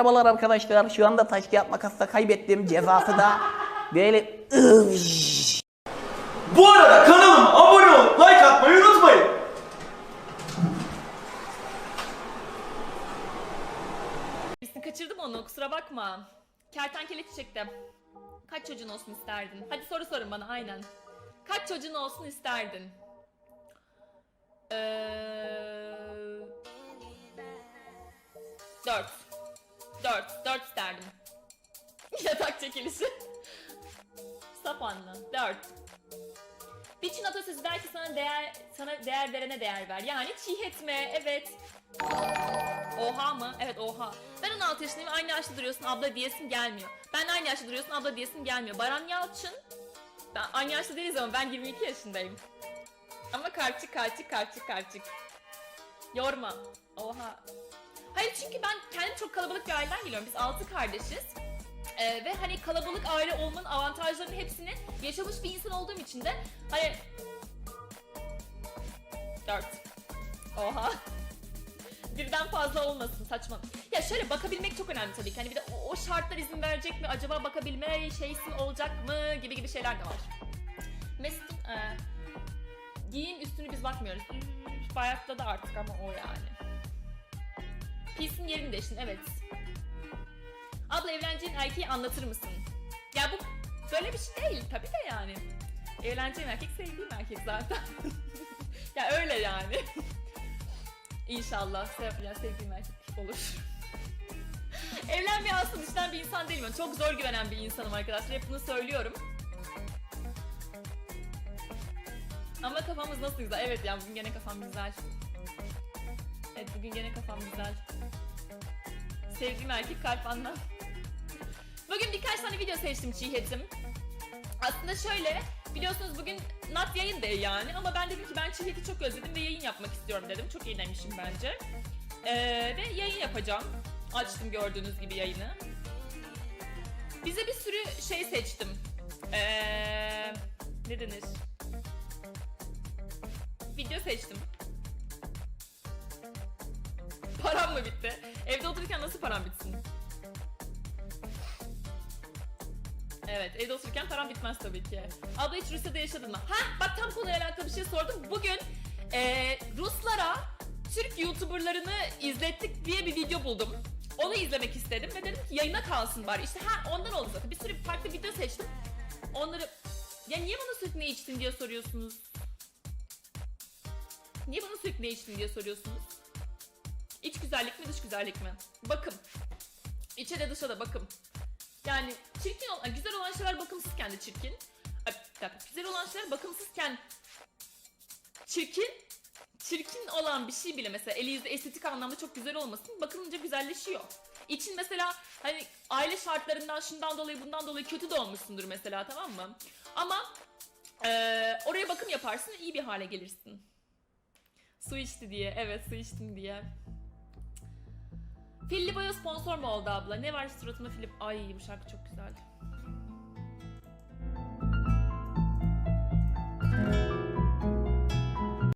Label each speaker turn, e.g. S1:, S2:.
S1: Merhabalar arkadaşlar. Şu anda taş kağıt makasla kaybettim. Cezası da böyle.
S2: Bu arada kanalıma abone olup like atmayı unutmayın.
S3: Birisini kaçırdım onu kusura bakma. Kertenkele çiçekte. Kaç çocuğun olsun isterdin? Hadi soru sorun bana aynen. Kaç çocuğun olsun isterdin? Ee... Dört. Dört. Dört isterdim. Yatak çekilişi. Sap anla. Dört. Bir Çin atasözü der sana değer, sana değer verene değer ver. Yani çiğ etme, evet. Oha mı? Evet oha. Ben 16 yaşındayım aynı yaşta duruyorsun abla diyesim gelmiyor. Ben aynı yaşta duruyorsun abla diyesim gelmiyor. Baran Yalçın. Ben aynı yaşta değiliz ama ben 22 yaşındayım. Ama karçık karçık karçık karçık. Yorma. Oha. Hayır çünkü ben kendim çok kalabalık bir aileden geliyorum. Biz 6 kardeşiz. Ee, ve hani kalabalık aile olmanın avantajlarının hepsini yaşamış bir insan olduğum için de hani 4. Oha. birden fazla olmasın saçma. Ya şöyle bakabilmek çok önemli tabii ki. Hani bir de o, o şartlar izin verecek mi? Acaba bakabilme şeysin olacak mı? Gibi gibi şeyler de var. Mesut e, giyin üstünü biz bakmıyoruz. Üf, Bayatladı artık ama o yani. Pis'in yerini değiştin evet. Abla evleneceğin erkeği anlatır mısın? Ya bu böyle bir şey değil tabii de yani. Evleneceğim erkek sevdiğim erkek zaten. ya öyle yani. İnşallah sev sevdiğim erkek olur. Evlenmeye aslında düşünen bir insan değilim. ben. Çok zor güvenen bir insanım arkadaşlar. Hep bunu söylüyorum. Ama kafamız nasıl güzel. Evet ya bugün gene kafam güzel. Bugün gene kafam güzel. Sevdiğim erkek kalp anlam. Bugün birkaç tane video seçtim çiğhetim. Aslında şöyle biliyorsunuz bugün Nat yayın day yani ama ben dedim ki ben çiğheti çok özledim ve yayın yapmak istiyorum dedim. Çok iyi bence. Ee, ve yayın yapacağım. Açtım gördüğünüz gibi yayını. Bize bir sürü şey seçtim. Ee, ne denir? Video seçtim. Param mı bitti? Evde otururken nasıl param bitsin? Evet, evde otururken param bitmez tabii ki. Abla hiç Rusya'da yaşadın mı? Ha, bak tam konuyla alakalı bir şey sordum. Bugün eee, Ruslara Türk YouTuber'larını izlettik diye bir video buldum. Onu izlemek istedim ve dedim ki yayına kalsın bari. İşte ha ondan oldu zaten. Bir sürü farklı video seçtim. Onları... Ya niye bana sürekli ne içtin diye soruyorsunuz? Niye bana sürekli ne içtin diye soruyorsunuz? İç güzellik mi dış güzellik mi? Bakım. İçe de dışa da bakım. Yani çirkin olan, güzel olan şeyler bakımsızken de çirkin. Ay, bir dakika, güzel olan şeyler bakımsızken çirkin. Çirkin olan bir şey bile mesela eli yüzü estetik anlamda çok güzel olmasın bakılınca güzelleşiyor. İçin mesela hani aile şartlarından şundan dolayı bundan dolayı kötü de olmuşsundur mesela tamam mı? Ama eee, oraya bakım yaparsın iyi bir hale gelirsin. Su içti diye evet su içtim diye. Filli Boya sponsor mu oldu abla? Ne var suratında Filip? Ay şarkı çok güzel.